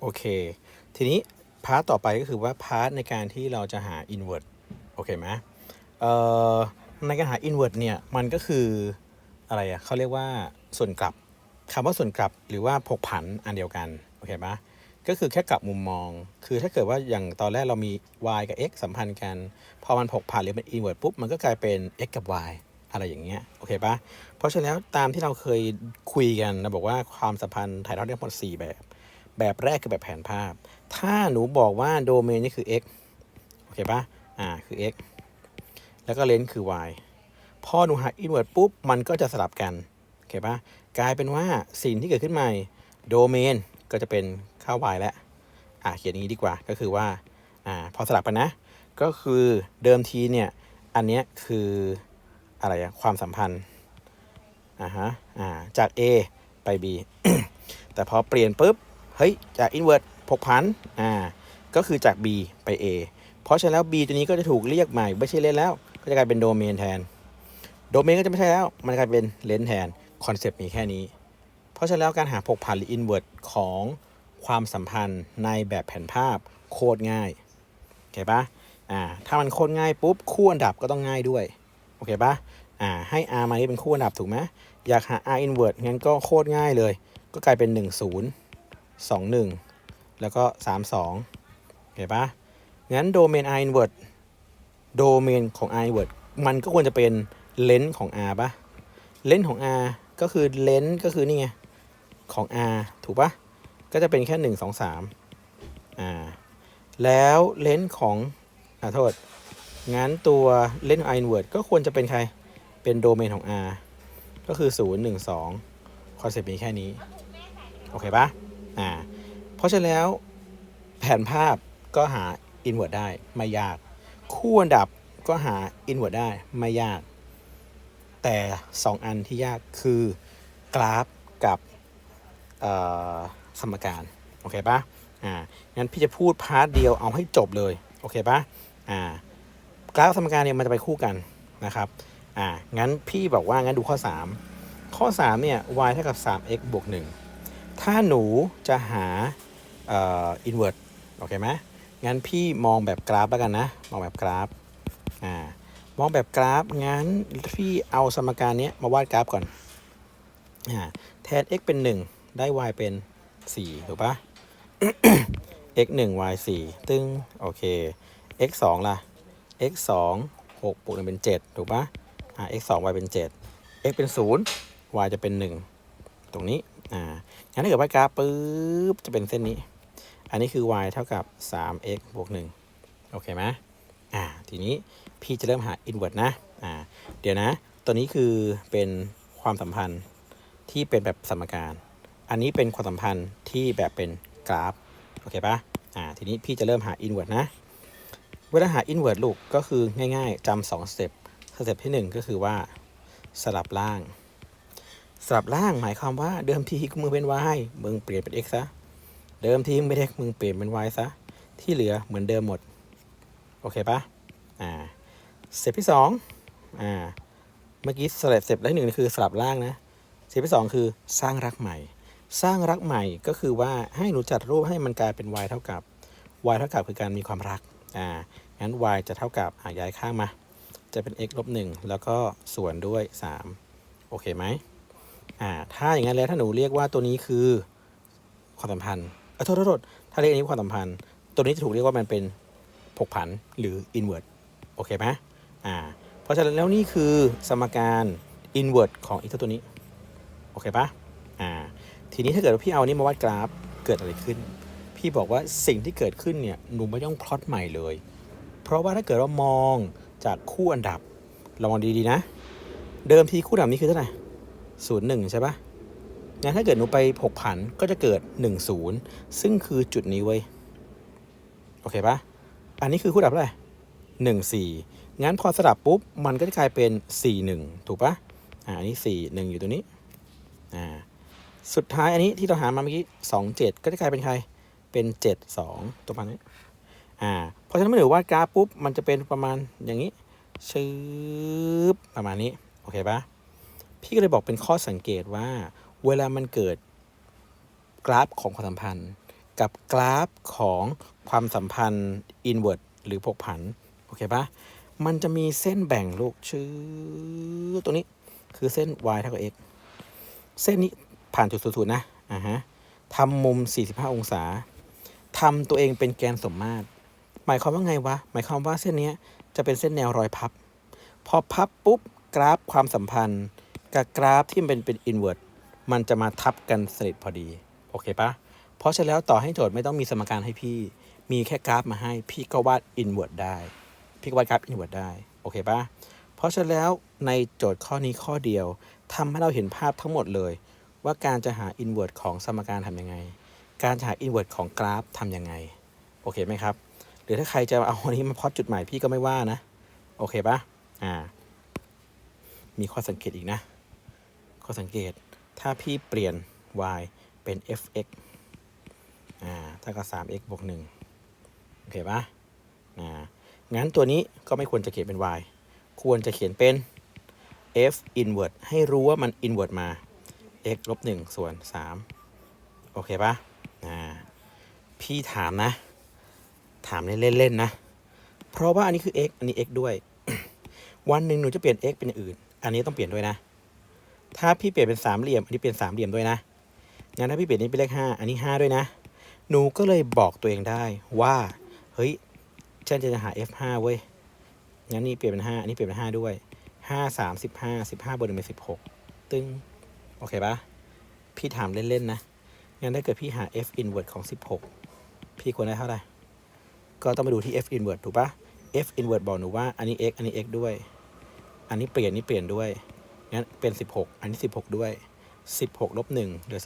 โอเค ทีนี้พาร์ทต่อไปก็คือว่าพาร์ทในการที่เราจะหา invert โอเคไหมในการหา invert เนี่ยมันก็คืออะไรอะเขาเรียกว่าส่วนกลับคำว่าส่วนกลับหรือว่าผกผันอันเดียวกันโอเคปะก็คือแค่กลับมุมมอง คือถ้าเกิดว่าอย่างตอนแรกเรามี y กับ x สัมพันธ์กัน พอมันผกผันหรือมัน invert ปุ๊บมันก็กลายเป็น x กับ y อะไรอย่างเงี้ยโอเคปะเพราะฉะนั้นแล้วตามที่เราเคยคุยกันนะบอกว่าความสัมพันธ์ถ่ายทอดได้ทั้งหมด4แบบ แบบแรกคือแบบแผนภาพ ถ้าหนูบอกว่าโดเมนนี่คือ x โอเคปะอ่า คือ x แล้วก็เลนส์คือ y พอหนูหา invert ปุ๊บ มันก็จะสลับกัน โอเคปะกลายเป็นว่าสิ่งที่เกิดขึ้นใหม่ โดเมนก็จะเป็นค่า y แล้ว อ่าเขียนอย่างนี้ดีกว่า ก็คือว่า อ่า พอสลับกันนะ ก็คือเดิมทีเนี่ย อันเนี้ยคืออะไรอะความสัมพันธ์ อ่าฮะ อ่า จาก A ไป B แต่พอเปลี่ยนปุ๊บ เฮ้ย จาก invert ผกพันอ่าก็คือจาก B ไป A เพราะฉะนั้นแล้ว B ตัวนี้ก็จะถูกเรียกใหม่ไม่ใช่เลนแล้ว ก็จะกลายเป็นโดเมนแทน โดเมนก็จะไม่ใช่แล้ว มันกลายเป็นเลนแทน คอนเซปต์มีแค่นี้ เพราะฉะนั้นแล้วการหาผกผันหรือ invert ของความสัมพันธ์ในแบบแผนภาพโคตรง่ายโอเคปะอ่าถ้ามันโคตรง่ายปุ๊บคู่อันดับก็ต้องง่ายด้วยโอเคปะอ่าให้ R มานี่เป็นคู่อันดับถูกไหมอยากหา R invert งั้นก็โคตรง่ายเลย ก็กลายเป็น 1 0 2 1 แล้วก็ 3 2โอเคปะงั้นโดเมน R invert โดเมนของ R invert มันก็ควรจะเป็นเลนส์ของ R ปะเลนส์ของ R ก็คือเลนส์ก็คือนี่ไง ของ R ถูกปะก็จะเป็นแค่ 1 2 3อ่าแล้วเลนส์ของอ่าโทษงั้นตัวเลนส์ของ R invert ก็ควรจะเป็นใครเป็นโดเมนของ R ก็คือ 0 1 2คอนเซปต์มีแค่นี้ โอเคปะ อ่าเพราะฉะนั้นแล้วแผนภาพก็หา invert ได้ไม่ยาก คู่อันดับก็หา invert ได้ไม่ยาก แต่ 2 อันที่ยากคือกราฟกับสมการ โอเคปะอ่างั้นพี่จะพูดพาร์ทเดียวเอาให้จบเลย โอเคปะอ่ากราฟสมการเนี่ยมันจะไปคู่กันนะครับอ่างั้นพี่บอกว่างั้นดูข้อ 3 ข้อ 3 เนี่ย y เท่ากับ 3x บวก1 ถ้าหนูจะหาอ่อ invert โอเคไหมงั้นพี่มองแบบกราฟแล้วกันนะ มองแบบกราฟอ่ามองแบบกราฟ งั้นพี่เอาสมการนี้มาวาดกราฟก่อนอ่าแทน x เป็น 1 ได้ y เป็น 4 ถูกปะ x 1 y 4ตึ้งโอเค x 2ล่ะ x 2 6บวก1เป็น 7 ถูกปะอ่า x 2 y เป็น 7 x เป็น 0 y จะเป็น 1 ตรงนี้อ่า งั้นถ้าเกิดว่ากราฟปุ๊บจะเป็นเส้นนี้ อันนี้คือ y เท่ากับ 3x บวก 1 โอเคไหมอ่า ทีนี้พี่จะเริ่มหา invert นะ อ่า เดี๋ยวนะ ตัวนี้คือเป็นความสัมพันธ์ที่เป็นแบบสมการ อันนี้เป็นความสัมพันธ์ที่แบบเป็นกราฟ โอเคปะอ่า ทีนี้พี่จะเริ่มหา invert นะ เวลาหา invert ลูกก็คือง่ายๆจำสองสเต็ป สเต็ปที่หนึ่งก็คือว่าสลับล่าง สลับล่างหมายความว่าเดิมทีมึงเป็น y มึงเปลี่ยนเป็น x ซะ เดิมทีมึงเป็น x มึงเปลี่ยนเป็น y ซะ ที่เหลือเหมือนเดิมหมด โอเคปะอ่าสเต็ปที่สองอ่า เมื่อกี้สเต็ปสเต็ปแรกหนึ่งคือสลับล่างนะสเต็ปที่สองคือสร้างรักใหม่ สร้างรักใหม่ก็คือว่าให้หนูจัดรูปให้มันกลายเป็น y เท่ากับ y เท่ากับคือการมีความรัก อ่า งั้น y จะเท่ากับอ่าย้ายข้างมา จะเป็น x ลบหนึ่งแล้วก็ส่วนด้วย 3 โอเคไหม อ่าถ้าอย่างนั้นแล้วถ้าหนูเรียกว่าตัวนี้คือความสัมพันธ์เออโทษโทษโทษถ้าเรียกอันนี้ความสัมพันธ์ ตัวนี้จะถูกเรียกว่ามันเป็นผกผันหรือ invert โอเคไหมอ่าเพราะฉะนั้นแล้วนี่คือสมการ invert ของอีกตัวนี้ โอเคปะอ่าทีนี้ถ้าเกิดว่าพี่เอานี้มาวาดกราฟเกิดอะไรขึ้น พี่บอกว่าสิ่งที่เกิดขึ้นเนี่ยหนูไม่ต้องพลอตใหม่เลย เพราะว่าถ้าเกิดว่ามองจากคู่อันดับลองมองดีๆนะ เดิมทีคู่อันดับนี้คือเท่าไหร่ ศูนย์หนึ่งใช่ปะงั้นถ้าเกิดหนูไปผกผันก็จะเกิด1นศูนย์ซึ่งคือจุดนี้เว้ย โอเคปะอันนี้คือคู่ดับเท่าไหร่หนึ่งสี่งั้นพอสลับปุ๊บ มันก็จะกลายเป็นสี่หนึ่งถูกปะอ่าอันนี้สี่หนึ่งอยู่ตรงนี้ อ่า สุดท้ายอันนี้ที่เราหามาเมื่อกี้สองเจ็ดก็จะกลายเป็นใคร เป็นเจ็ดสองตัวประมาณนี้ อ่า เพราะฉะนั้นเมื่อหนูวาดกราฟปุ๊บ มันจะเป็นประมาณอย่างนี้ชืบประมาณนี้ โอเคปะ พี่ก็เลยบอกเป็นข้อสังเกตว่า เวลามันเกิดกราฟของความสัมพันธ์ กับกราฟของความสัมพันธ์ inward หรือผกผัน โอเคปะมันจะมีเส้นแบ่งลูกชื่อตรงนี้คือเส้น y เท่ากับ x เส้นนี้ผ่านจุดศูนย์นะอ่าฮะทำมุม 45 องศาทำตัวเองเป็นแกนสมมาตร หมายความว่าไงวะ หมายความว่าเส้นนี้จะเป็นเส้นแนวรอยพับ พอพับปุ๊บกราฟความสัมพันธ์ กับกราฟที่มันเป็นเป็น inward มันจะมาทับกันสนิทพอดี โอเคปะเพราะฉะนั้นแล้วต่อให้โจทย์ไม่ต้องมีสมการให้พี่ มีแค่กราฟมาให้ พี่ก็วาด inward ได้ พี่ก็วาดกราฟ inward ได้ โอเคปะเพราะฉะนั้นแล้วในโจทย์ข้อนี้ข้อเดียวทำให้เราเห็นภาพทั้งหมดเลย ว่าการจะหา inward ของสมการทำยังไง การจะหา inward ของกราฟทำยังไง โอเคไหมครับ หรือถ้าใครจะเอาอันนี้มาพลอดจุดหมายพี่ก็ไม่ว่านะ โอเคปะอ่ามีข้อสังเกตอีกนะ ข้อสังเกต ถ้าพี่เปลี่ยน y เป็น fx อ่าเท่ากับ 3x บวก1โอเคปะอ่างั้นตัวนี้ก็ไม่ควรจะเขียนเป็น y ควรจะเขียนเป็น f inward ให้รู้ว่ามัน inward มา x ลบ1ส่วน 3 โอเคปะอ่าพี่ถามนะ ถามเล่นๆนะ เพราะว่าอันนี้คือ x อันนี้ x ด้วย วันหนึ่งหนูจะเปลี่ยน x เป็นอื่น อันนี้ต้องเปลี่ยนด้วยนะ ถ้าพี่เปลี่ยนเป็นสามเหลี่ยม อันนี้เป็นสามเหลี่ยมด้วยนะ งั้นถ้าพี่เปลี่ยนนี้เป็นเลขห้าอันนี้ห้าด้วยนะ หนูก็เลยบอกตัวเองได้ว่า เฮ้ย ฉันจะหา f ห้าเว้ย งั้นนี่เปลี่ยนเป็นห้าอันนี้เปลี่ยนเป็นห้าด้วยห้าสามสิบห้าสิบห้าบวกหนึ่งเป็นสิบหกตึงโอเคปะพี่ถามเล่น ๆ นะ งั้นถ้าเกิดพี่หา f inward ของสิบหกพี่ควรได้เท่าไหร่ ก็ต้องมาดูที่ f inward ถูกปะ f inward บอกหนูว่า อันนี้ x อันนี้ x ด้วย อันนี้เปลี่ยนนี่เปลี่ยนด้วย งั้นเป็น 16 อันนี้ 16 ด้วย 16ลบ1เหลือ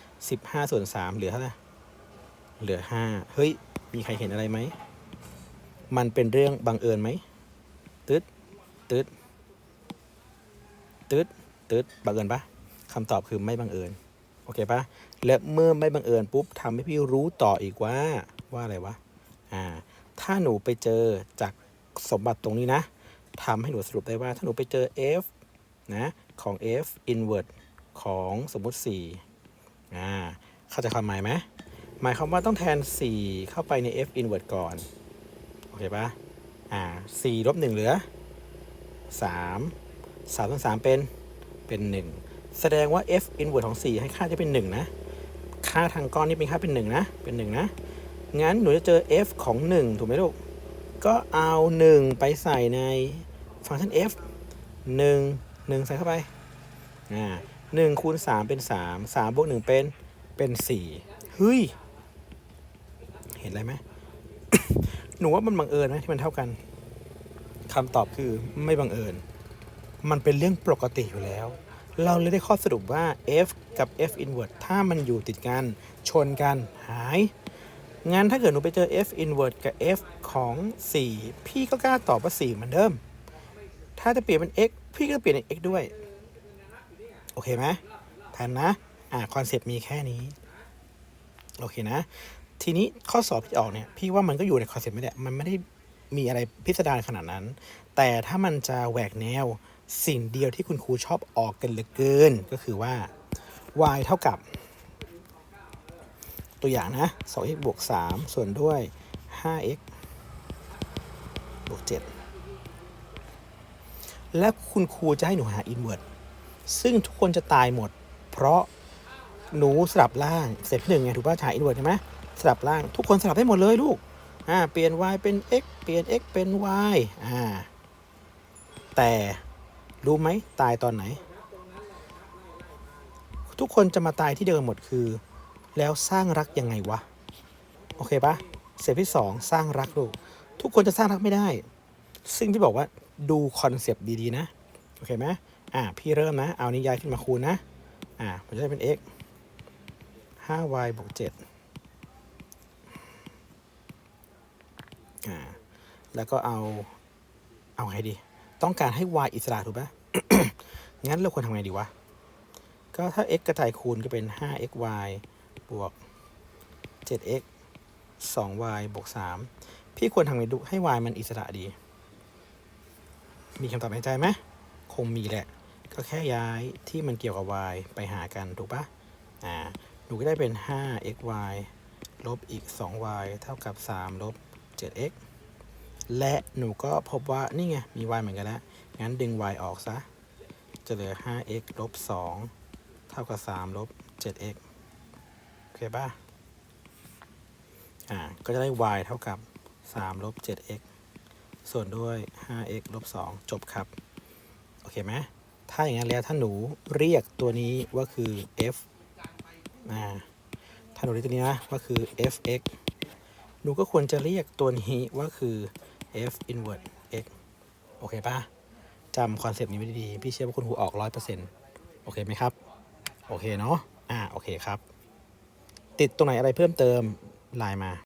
15 15 ส่วน 3 เหลือเท่าไหร่เหลือ 5 เฮ้ย มีใครเห็นอะไรไหม มันเป็นเรื่องบังเอิญไหม ตึ๊ด ตึ๊ด ตึ๊ด ตึ๊ด บังเอิญปะคำตอบคือไม่บังเอิญ โอเคปะและเมื่อไม่บังเอิญปุ๊บทำให้พี่รู้ต่ออีกว่า ว่าอะไรวะ อ่า ถ้าหนูไปเจอจากสมบัติตรงนี้นะทำให้หนูสรุปได้ว่า ถ้าหนูไปเจอ f นะของ f inward ของสมมุติ4อ่าเข้าใจความหมายไหมหมายความว่าต้องแทน 4 เข้าไปใน f inward ก่อน โอเคปะอ่า4ลบ1เหลือ 3 3ส่วน3เป็นเป็น 1 แสดงว่า f inward ของ 4 ให้ค่าจะเป็น 1 นะ ค่าทางก้อนนี้เป็นค่าเป็น 1 นะ เป็น 1 นะ งั้นหนูจะเจอ f ของ 1 ถูกไหมลูก ก็เอา 1 ไปใส่ในฟังก์ชัน f 1 1ใส่เข้าไปอ่า1คูณ3เป็น3 3บวก1เป็นเป็น4เฮ้ย เห็นอะไรไหม หนูว่ามันบังเอิญไหมที่มันเท่ากันคำตอบคือไม่บังเอิญ มันเป็นเรื่องปกติอยู่แล้ว เราเลยได้ข้อสรุปว่า f กับ f inward ถ้ามันอยู่ติดกัน ชนกันหายงั้นถ้าเกิดหนูไปเจอ f inward กับ f ของ 4 พี่ก็กล้าตอบว่า 4 เหมือนเดิม ถ้าจะเปลี่ยนเป็น x พี่ก็เปลี่ยนเป็น x ด้วย โอเคไหมทันนะ อ่าคอนเซปต์มีแค่นี้ โอเคนะ ทีนี้ข้อสอบที่ออกเนี่ย พี่ว่ามันก็อยู่ในคอนเซปต์ไม่ได้มันไม่ได้มีอะไรพิสดารขนาดนั้น แต่ถ้ามันจะแหวกแนวสิ่งเดียวที่คุณครูชอบออกกันเหลือเกิน ก็คือว่า y เท่ากับ ตัวอย่างนะ 2x บวก 3 ส่วนด้วย 5x บวก 7 และคุณครูจะให้หนูหา inward ซึ่งทุกคนจะตายหมด เพราะหนูสลับล่างเสร็จหนึ่งไงถูกป่ะหา inward ใช่ไหมสลับล่าง ทุกคนสลับได้หมดเลยลูกอ่าเปลี่ยน y เป็น x เปลี่ยน x เป็น y อ่าแต่รู้ไหมตายตอนไหน ทุกคนจะมาตายที่เดิมหมดคือ แล้วสร้างรักยังไงวะ โอเคปะเสร็จที่สองสร้างรักลูก ทุกคนจะสร้างรักไม่ได้ ซึ่งพี่บอกว่า ดูคอนเซปต์ดีๆนะ โอเคไหมอ่าพี่เริ่มนะ เอานิยายขึ้นมาคูณนะ อ่ามันจะได้เป็น x 5y บวก7อ่าแล้วก็เอาเอาไงดี ต้องการให้ y อิสระถูกปะงั้นเราควรทำไงดีวะ ก็ถ้า x กระจายคูณก็เป็น 5xy บวก 7x 2y บวก 3 พี่ควรทำไงดูให้ y มันอิสระดี มีคำตอบในใจไหมคงมีแหละ ก็แค่ย้ายที่มันเกี่ยวกับ y ไปหากันถูกปะอ่าหนูก็ได้เป็น 5xy ลบอีก 2y เท่ากับ 3 ลบ 7x และหนูก็พบว่านี่ไง มี y เหมือนกันแล้ว งั้นดึง y ออกซะ จะเหลือ 5x ลบ 2 เท่ากับ 3 ลบ 7x โอเคป่ะ อ่า ก็จะได้ y เท่ากับ 3 ลบ 7x ส่วนด้วย 5x ลบ 2 จบครับ โอเคไหมถ้าอย่างนั้นแล้วถ้าหนูเรียกตัวนี้ว่าคือ f อ่าถ้าหนูเรียกตัวนี้นะว่าคือ fx หนูก็ควรจะเรียกตัวนี้ว่าคือ f inverse x โอเคปะจำคอนเซปต์นี้ไว้ดีๆ พี่เชื่อว่าคุณครูออก100%โอเคไหมครับ โอเคเนาะ อ่า โอเคครับ ติดตรงไหนอะไรเพิ่มเติมไลน์มา